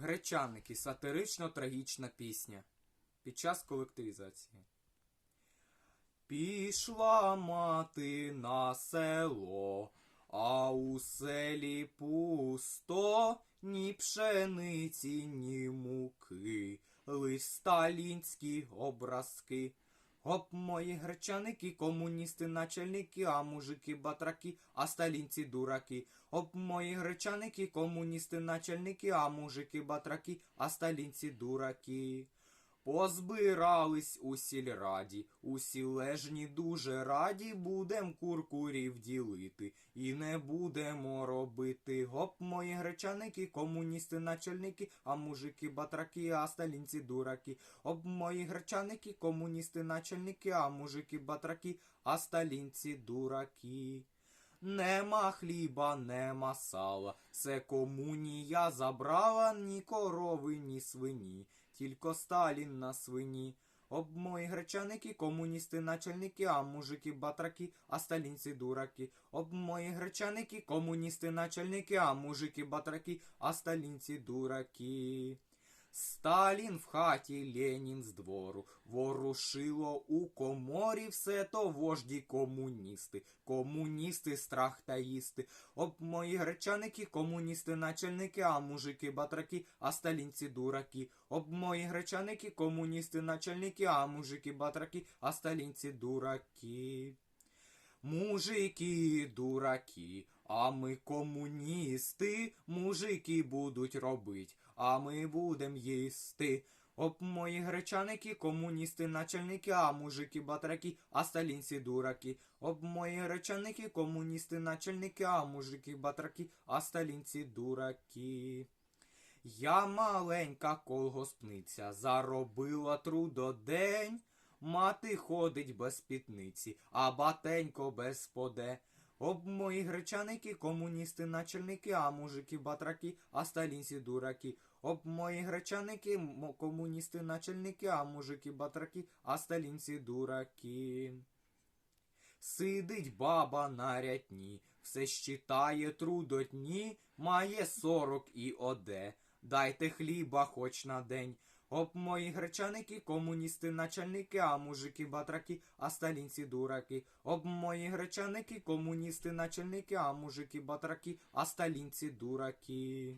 Гречаники сатирично трагічна пісня під час колективізації. Пішла мати на село, а у селі пусто, ні пшениці, ні муки, лиш сталінські образки. Гоп, мої гречаники, комуністи, начальники, а мужики батраки, а сталінці дураки. Оп, мої гречаники, комуністи, начальники, а мужики батраки, а сталінці дураки. Позбирались у сільраді, усі лежні дуже раді, будем куркурів ділити, і не будемо робити. Гоп, мої гречаники, комуністи, начальники, а мужики батраки, а сталінці дураки. Об мої гречаники, комуністи, начальники, а мужики батраки, а сталінці дураки. Нема хліба, нема сала, все комунія забрала ні корови, ні свині, тільки Сталін на свині. Об мої гречаники, комуністи, начальники, а мужики батраки, а сталінці дураки. Об мої гречаники, комуністи, начальники, а мужики батраки, а сталінці дураки. Сталін в хаті, Ленін з двору, ворушило у коморі все то вожді комуністи, комуністи страх та їсти. Об мої гречаники, комуністи, начальники, а мужики батраки, а сталінці дураки. Об мої гречаники, комуністи, начальники, а мужики батраки, а сталінці дураки. Мужики дураки, а ми комуністи, мужики будуть робить, а ми будем їсти. Оп, мої гречаники, комуністи, начальники, а мужики батраки, а сталінці дураки. Оп, мої гречаники, комуністи, начальники, а мужики батраки, а сталінці дураки. Я маленька колгоспниця, заробила трудодень. Мати ходить без пітниці, а батенько без поде. Об мої гречаники, комуністи, начальники, а мужики батраки, а сталінці дураки. Об мої гречаники, комуністи, начальники, а мужики батраки, а сталінці дураки. Сидить баба на рятні, все щитає трудотні, має сорок і оде. Дайте хліба хоч на день. Оп, мої гречаники, комуністи, начальники, а мужики батраки, а сталінці дураки. Об мої гречаники, комуністи, начальники, а мужики батраки, а сталінці дураки.